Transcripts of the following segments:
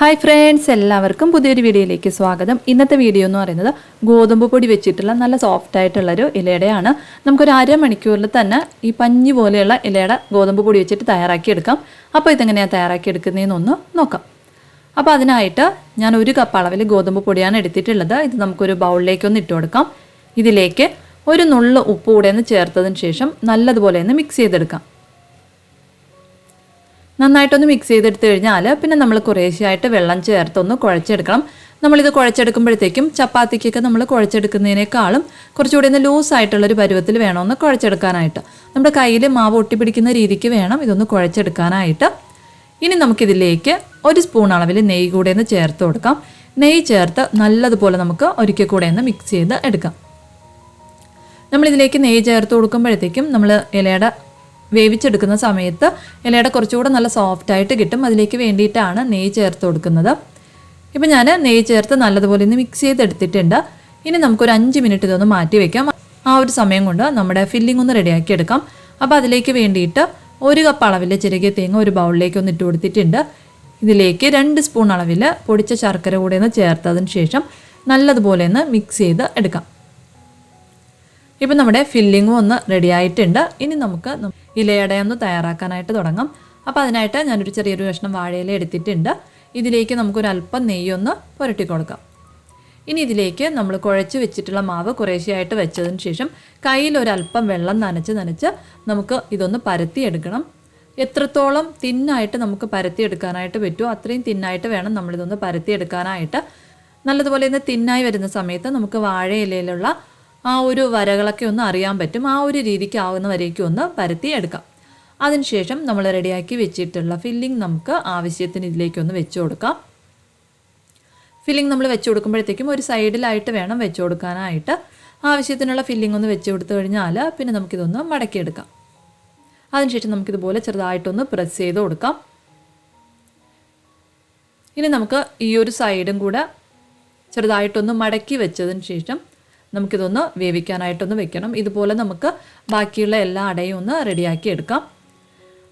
Hi friends എല്ലാവർക്കും പുതിയൊരു വീഡിയോയിലേക്ക് സ്വാഗതം. ഇന്നത്തെ വീഡിയോ എന്ന് പറയുന്നത് ഗോതമ്പ് പൊടി വെച്ചിട്ടുള്ള നല്ല സോഫ്റ്റ് ആയിട്ടുള്ളൊരു ഇലയുടെയാണ്. നമുക്കൊരു അരമണിക്കൂറിൽ തന്നെ ഈ പഞ്ഞി പോലെയുള്ള ഇലയുടെ ഗോതമ്പ് പൊടി വെച്ചിട്ട് തയ്യാറാക്കിയെടുക്കാം. അപ്പോൾ ഇതെങ്ങനെയാണ് തയ്യാറാക്കിയെടുക്കുന്നതെന്നൊന്ന് നോക്കാം. അപ്പോൾ അതിനായിട്ട് ഞാൻ ഒരു കപ്പ് അളവിൽ ഗോതമ്പ് പൊടിയാണ് എടുത്തിട്ടുള്ളത്. ഇത് നമുക്കൊരു ബൗളിലേക്ക് ഒന്ന് ഇട്ട് കൊടുക്കാം. ഇതിലേക്ക് ഒരു നുള്ളു ഉപ്പ് കൂടെ ഒന്ന് ചേർത്തതിന് ശേഷം നല്ലതുപോലെ ഒന്ന് മിക്സ് ചെയ്തെടുക്കാം. നന്നായിട്ടൊന്ന് മിക്സ് ചെയ്തെടുത്ത് കഴിഞ്ഞാൽ പിന്നെ നമ്മൾ കുറേശ്ശെയായിട്ട് വെള്ളം ചേർത്തൊന്ന് കുഴച്ചെടുക്കണം. നമ്മളിത് കുഴച്ചെടുക്കുമ്പോഴത്തേക്കും ചപ്പാത്തിക്കൊക്കെ നമ്മൾ കുഴച്ചെടുക്കുന്നതിനേക്കാളും കുറച്ചുകൂടി ഒന്ന് ലൂസായിട്ടുള്ളൊരു പരുവത്തിൽ വേണമെന്ന് കുഴച്ചെടുക്കാനായിട്ട്. നമ്മുടെ കയ്യിൽ മാവ് ഒട്ടിപ്പിടിക്കുന്ന രീതിക്ക് വേണം ഇതൊന്ന് കുഴച്ചെടുക്കാനായിട്ട്. ഇനി നമുക്കിതിലേക്ക് ഒരു സ്പൂൺ അളവിൽ നെയ്യ് കൂടെ ഒന്ന് ചേർത്ത് കൊടുക്കാം. നെയ്യ് ചേർത്ത് നല്ലതുപോലെ നമുക്ക് ഒരിക്കൽ കൂടെ ഒന്ന് മിക്സ് ചെയ്ത് എടുക്കാം. നമ്മളിതിലേക്ക് നെയ്യ് ചേർത്ത് കൊടുക്കുമ്പോഴത്തേക്കും നമ്മൾ ഇലയുടെ വേവിച്ചെടുക്കുന്ന സമയത്ത് ഇലയുടെ കുറച്ചുകൂടെ നല്ല സോഫ്റ്റ് ആയിട്ട് കിട്ടും. അതിലേക്ക് വേണ്ടിയിട്ടാണ് നെയ്യ് ചേർത്ത് കൊടുക്കുന്നത്. ഇപ്പം ഞാൻ നെയ്യ് ചേർത്ത് നല്ലതുപോലെ ഒന്ന് മിക്സ് ചെയ്തെടുത്തിട്ടുണ്ട്. ഇനി നമുക്കൊരു അഞ്ച് മിനിറ്റ് ഇതൊന്ന് മാറ്റി വയ്ക്കാം ആ ഒരു സമയം കൊണ്ട് നമ്മുടെ ഫില്ലിംഗ് ഒന്ന് റെഡിയാക്കി എടുക്കാം. അപ്പോൾ അതിലേക്ക് വേണ്ടിയിട്ട് ഒരു കപ്പ് അളവിൽ ചെറുകിയ തേങ്ങ ഒരു ബൗളിലേക്ക് ഒന്ന് ഇട്ട് കൊടുത്തിട്ടുണ്ട്. ഇതിലേക്ക് രണ്ട് സ്പൂൺ അളവിൽ പൊടിച്ച ശർക്കര കൂടെ ഒന്ന് ചേർത്തതിന് ശേഷം നല്ലതുപോലെ ഒന്ന് മിക്സ് ചെയ്ത് എടുക്കാം. ഇപ്പം നമ്മുടെ ഫില്ലിങ്ങും ഒന്ന് റെഡി ആയിട്ടുണ്ട്. ഇനി നമുക്ക് നം- ഇലയട ഒന്ന് തയ്യാറാക്കാനായിട്ട് തുടങ്ങാം. അപ്പോൾ അതിനായിട്ട് ഞാനൊരു ചെറിയൊരു കഷ്ണം വാഴയില എടുത്തിട്ടുണ്ട്. ഇതിലേക്ക് നമുക്കൊരു അല്പം നെയ്യൊന്ന് പുരട്ടി കൊടുക്കാം. ഇനി ഇതിലേക്ക് നമ്മൾ കുഴച്ച് വെച്ചിട്ടുള്ള മാവ് കുറേശ്ശെയായിട്ട് വെച്ചതിന് ശേഷം കയ്യിൽ ഒരല്പം വെള്ളം നനച്ച് നനച്ച് നമുക്ക് ഇതൊന്ന് പരത്തിയെടുക്കണം. എത്രത്തോളം തിന്നായിട്ട് നമുക്ക് പരത്തിയെടുക്കാനായിട്ട് പറ്റുമോ അത്രയും തിന്നായിട്ട് വേണം നമ്മളിതൊന്ന് പരത്തിയെടുക്കാനായിട്ട്. നല്ലതുപോലെ ഇന്ന് തിന്നായി വരുന്ന സമയത്ത് നമുക്ക് വാഴയിലയിലുള്ള ആ ഒരു വരകളൊക്കെ ഒന്ന് അറിയാൻ പറ്റും. ആ ഒരു രീതിക്ക് ആവുന്ന വരേക്കും ഒന്ന് പരത്തി എടുക്കാം. അതിനുശേഷം നമ്മൾ റെഡിയാക്കി വെച്ചിട്ടുള്ള ഫില്ലിംഗ് നമുക്ക് ആവശ്യത്തിന് ഇതിലേക്കൊന്ന് വെച്ച് കൊടുക്കാം. ഫില്ലിംഗ് നമ്മൾ വെച്ച് കൊടുക്കുമ്പോഴത്തേക്കും ഒരു സൈഡിലായിട്ട് വേണം വെച്ച് കൊടുക്കാനായിട്ട്. ആവശ്യത്തിനുള്ള ഫില്ലിംഗ് ഒന്ന് വെച്ച് കൊടുത്തു കഴിഞ്ഞാൽ പിന്നെ നമുക്കിതൊന്ന് മടക്കിയെടുക്കാം അതിനുശേഷം നമുക്കിതുപോലെ ചെറുതായിട്ടൊന്ന് പ്രസ് ചെയ്ത് കൊടുക്കാം. ഇനി നമുക്ക് ഈ ഒരു സൈഡും കൂടെ ചെറുതായിട്ടൊന്ന് മടക്കി വെച്ചതിന് ശേഷം നമുക്കിതൊന്ന് വേവിക്കാനായിട്ടൊന്ന് വെക്കണം. ഇതുപോലെ നമുക്ക് ബാക്കിയുള്ള എല്ലാ അടയും ഒന്ന് റെഡിയാക്കി എടുക്കാം.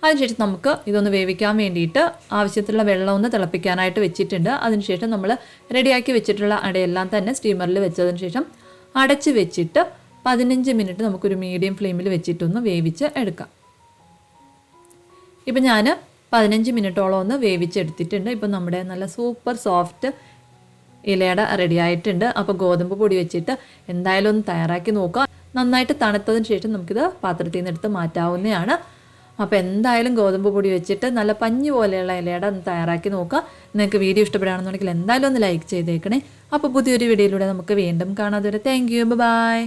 അതിനുശേഷം നമുക്ക് ഇതൊന്ന് വേവിക്കാൻ വേണ്ടിയിട്ട് ആവശ്യത്തിലുള്ള വെള്ളം ഒന്ന് തിളപ്പിക്കാനായിട്ട് വെച്ചിട്ടുണ്ട്. അതിനുശേഷം നമ്മൾ റെഡിയാക്കി വെച്ചിട്ടുള്ള അടയെല്ലാം തന്നെ സ്റ്റീമറിൽ വെച്ചതിന് ശേഷം അടച്ച് വെച്ചിട്ട് പതിനഞ്ച് മിനിറ്റ് നമുക്കൊരു മീഡിയം ഫ്ലെയിമിൽ വെച്ചിട്ടൊന്ന് വേവിച്ച് എടുക്കാം. ഇപ്പം ഞാൻ പതിനഞ്ച് മിനിറ്റോളം ഒന്ന് വേവിച്ചെടുത്തിട്ടുണ്ട്. ഇപ്പം നമ്മുടെ നല്ല സൂപ്പർ സോഫ്റ്റ് ഇലയുടെ റെഡി ആയിട്ടുണ്ട്. അപ്പോൾ ഗോതമ്പ് പൊടി വെച്ചിട്ട് എന്തായാലും ഒന്ന് തയ്യാറാക്കി നോക്കുക. നന്നായിട്ട് തണുത്തതിന് ശേഷം നമുക്കിത് പാത്രത്തിൽ നിന്ന് എടുത്ത് മാറ്റാവുന്നതാണ്. അപ്പോൾ എന്തായാലും ഗോതമ്പ് പൊടി വെച്ചിട്ട് നല്ല പഞ്ഞു പോലെയുള്ള ഇലയുടെ ഒന്ന് തയ്യാറാക്കി നോക്കുക. നിങ്ങൾക്ക് വീഡിയോ ഇഷ്ടപ്പെടുകയാണെന്നുണ്ടെങ്കിൽ എന്തായാലും ഒന്ന് ലൈക്ക് ചെയ്തേക്കണേ. അപ്പോൾ പുതിയൊരു വീഡിയോയിലൂടെ നമുക്ക് വീണ്ടും കാണാതെ വരെ താങ്ക് യു ബൈ